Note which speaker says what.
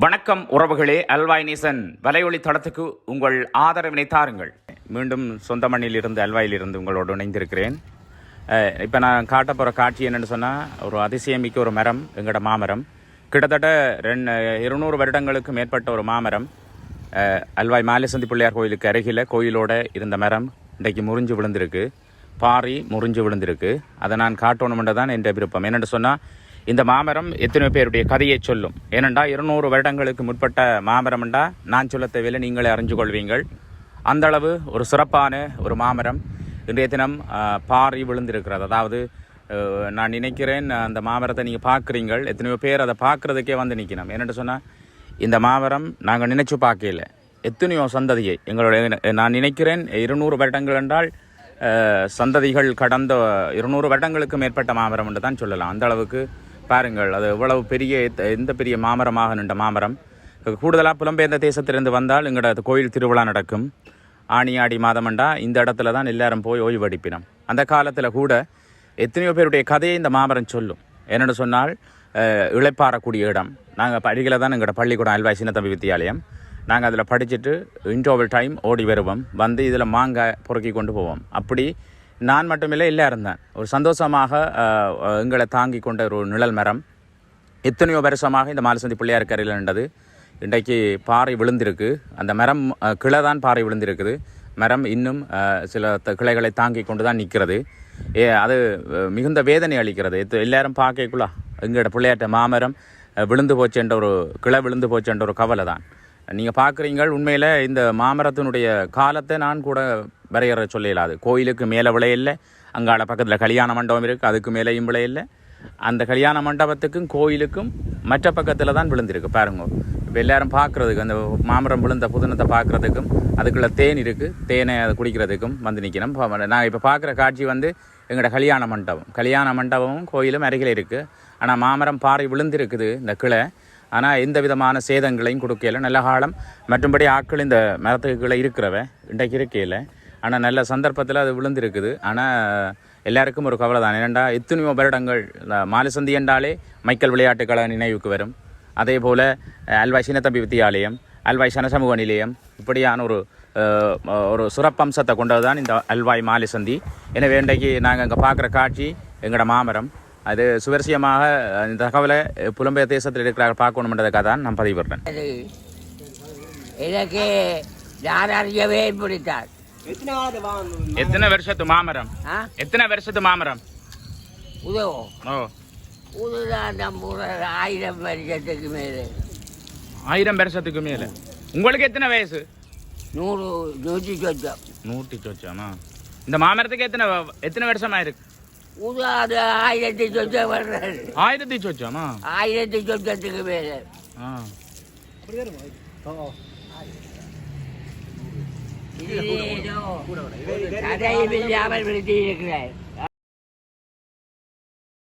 Speaker 1: வணக்கம் உறவுகளே. அல்வாய் நேசன் வலையொலி தளத்துக்கு உங்கள் ஆதரவினை தாருங்கள். மீண்டும் சொந்த மண்ணில் இருந்து அல்வாயில் இருந்து உங்களோடு இணைந்திருக்கிறேன். இப்போ நான் காட்ட போகிற காட்சி என்னென்னு சொன்னால் ஒரு அதிசயமிக்க ஒரு மரம் எங்களோட மாமரம். கிட்டத்தட்ட ரெண்டு இருநூறு வருடங்களுக்கு மேற்பட்ட ஒரு மாமரம். அல்வாய் மாலிசந்தி பிள்ளையார் கோயிலுக்கு அருகில் கோயிலோட இருந்த மரம் இன்றைக்கு முறிஞ்சு விழுந்திருக்கு. பாரி முறிஞ்சு விழுந்திருக்கு. அதை நான் காட்டணுமென்று தான் என்ற விருப்பம் என்னென்னு சொன்னால் இந்த மாமரம் எத்தனை பேருடைய கதையை சொல்லும். ஏனெண்டா இருநூறு வருடங்களுக்கு முற்பட்ட மாமரம்ண்டா? நான் சொல்ல தேவையில்லை நீங்களே அறிஞ்சு கொள்வீங்கள். அந்த அளவு ஒரு சிறப்பான ஒரு மாமரம். இன்றைய தினம் பாரி விழுந்திருக்கிறது. அதாவது நான் நினைக்கிறேன் அந்த மாமரத்தை நீங்கள் பார்க்குறீங்கள். எத்தனையோ பேர் அதை பார்க்குறதுக்கே வந்து நிற்கணும். என்னென்னு சொன்னால் இந்த மாமரம் நாங்கள் நினைச்சு பார்க்கல. எத்தனையோ சந்ததியை எங்களுடைய நான் நினைக்கிறேன் இருநூறு வருடங்கள் என்றால் சந்ததிகள் கடந்த இருநூறு வருடங்களுக்கு மேற்பட்ட மாமரம் என்று தான் சொல்லலாம். அந்த அளவுக்கு பாருங்கள் அது எவ்வளவு பெரிய எந்த பெரிய மாமரமாக நின்ற மாமரம். கூடுதலாக புலம்பெயர்ந்த தேசத்திலிருந்து வந்தால் எங்களோட கோயில் திருவிழா நடக்கும். ஆணி ஆடி மாதமண்டா இந்த இடத்துல தான் எல்லாரும் போய் ஓய்வடிப்பினோம் அந்த காலத்தில் கூட எத்தனையோ பேருடைய கதையை இந்த மாமரம் சொல்லும். என்னென்னு சொன்னால் இழைப்பாறக்கூடிய இடம். நாங்கள் படிக்கல தான் எங்களோட பள்ளிக்கூடம் அல்வாய் சின்னத்தம்பி வித்தியாலயம். நாங்கள் அதில் படிச்சுட்டு இன்டோவல் டைம் ஓடி வருவோம். வந்து இதில் மாங்காய் பொறுக்கி கொண்டு போவோம். அப்படி நான் மட்டுமில்லை எல்லாரும் தான் ஒரு சந்தோஷமாக எங்களை தாங்கி கொண்ட ஒரு நிழல் மரம். எத்தனையோ வருஷமாக இந்த மாலசந்தி பிள்ளையார் கரையில் நின்றது. இன்றைக்கு பாறை விழுந்திருக்கு. அந்த மரம் கிளை தான் பாறை விழுந்திருக்குது. மரம் இன்னும் சில த- கிளைகளை தாங்கி கொண்டு தான் நிற்கிறது. ஏ அது மிகுந்த வேதனை அளிக்கிறது. எத்து- எல்லாரும் பார்க்கக்குள்ளா எங்களோட பிள்ளையாட்ட மாமரம் விழுந்து போச்சுன்ற ஒரு கிளை விழுந்து போச்சுன்ற ஒரு கவலை தான் நீங்கள் பார்க்குறீங்கள் உண்மையில் இந்த மாமரத்தினுடைய காலத்தை நான் கூட வரையற சொல்லலாது கோயிலுக்கு மேலே விளையில்லை அங்கால பக்கத்தில் கல்யாண மண்டபம் இருக்குது அதுக்கு மேலேயும் விளையில்லை அந்த கல்யாண மண்டபத்துக்கும் கோயிலுக்கும் மற்ற பக்கத்தில் தான் விழுந்திருக்கு பாருங்க. இப்போ எல்லாரும் பார்க்குறதுக்கு அந்த மாமரம் விழுந்த புதினத்தை பார்க்குறதுக்கும் அதுக்குள்ள தேன் இருக்குது தேனை அதை குடிக்கிறதுக்கும் வந்து நிற்கணும் நான் இப்போ பார்க்குற காட்சி வந்து எங்களோட கல்யாண மண்டபம். கல்யாண மண்டபமும் கோயிலும் அருகில் இருக்குது ஆனால் மாமரம் பாறை விழுந்திருக்குது இந்த கிளை. ஆனால் எந்த விதமான சேதங்களையும் கொடுக்கல. நல்ல காலம். மற்றும்படி ஆட்கள் இந்த மரத்துக்கு கீழே இருக்கிறவ இன்றைக்கு இருக்கையில் ஆனால் நல்ல சந்தர்ப்பத்தில் அது விழுந்திருக்குது. ஆனால் எல்லாருக்கும் ஒரு கவலை தான் ஏனெண்டா எத்தனையோ வருடங்கள் மாலசந்தி என்றாலே மைக்கேல் விளையாட்டுக்களை நினைவுக்கு வரும். அதே போல் அல்வாய் சின்னத்தம்பி வித்தியாலயம் அல்வாய் சனசமூக நிலையம் இப்படியான ஒரு ஒரு சிறப்பம்சத்தை கொண்டது தான் இந்த அல்வாய் மாலசந்தி. எனவே இன்றைக்கு நாங்கள் இங்கே பார்க்குற காட்சி எங்களோட மாமரம். அது சுவரிசியமாக இந்த தகவலை புலம்பெயர் தேசத்தில் இருக்கிறார்கள் பார்க்கணுன்றதுக்காக தான் நான் பதிவு
Speaker 2: பண்ணுறேன் எனக்கு யார் அறியவே பிடித்தார்
Speaker 1: எத்தனை வருஷத்து மாமரம்?
Speaker 2: ஆ?
Speaker 1: எத்தனை வருஷத்து மாமரம்?
Speaker 2: உதவோ?
Speaker 1: ஓ.
Speaker 2: உதுதான் நம்ம ஆயிரம் வருஷத்துக்கு மேலே.
Speaker 1: ஆயிரம் வருஷத்துக்கு மேலே. உங்களுக்கு எத்தனை வயசு?
Speaker 2: நூறு நூற்றி சொச்சம்.
Speaker 1: நூற்றி சொச்சாமா? இந்த மாமரத்துக்கு எத்தனை எத்தனை வருஷமா இருக்கு?
Speaker 2: உது அது ஆயிரத்தி சொச்சம் வர்றது
Speaker 1: ஆயிரத்தி சொச்சாமா?
Speaker 2: ஆயிரத்தி சொச்சத்துக்கு மேலே.
Speaker 1: ஆ.
Speaker 2: இது இருக்கிறார்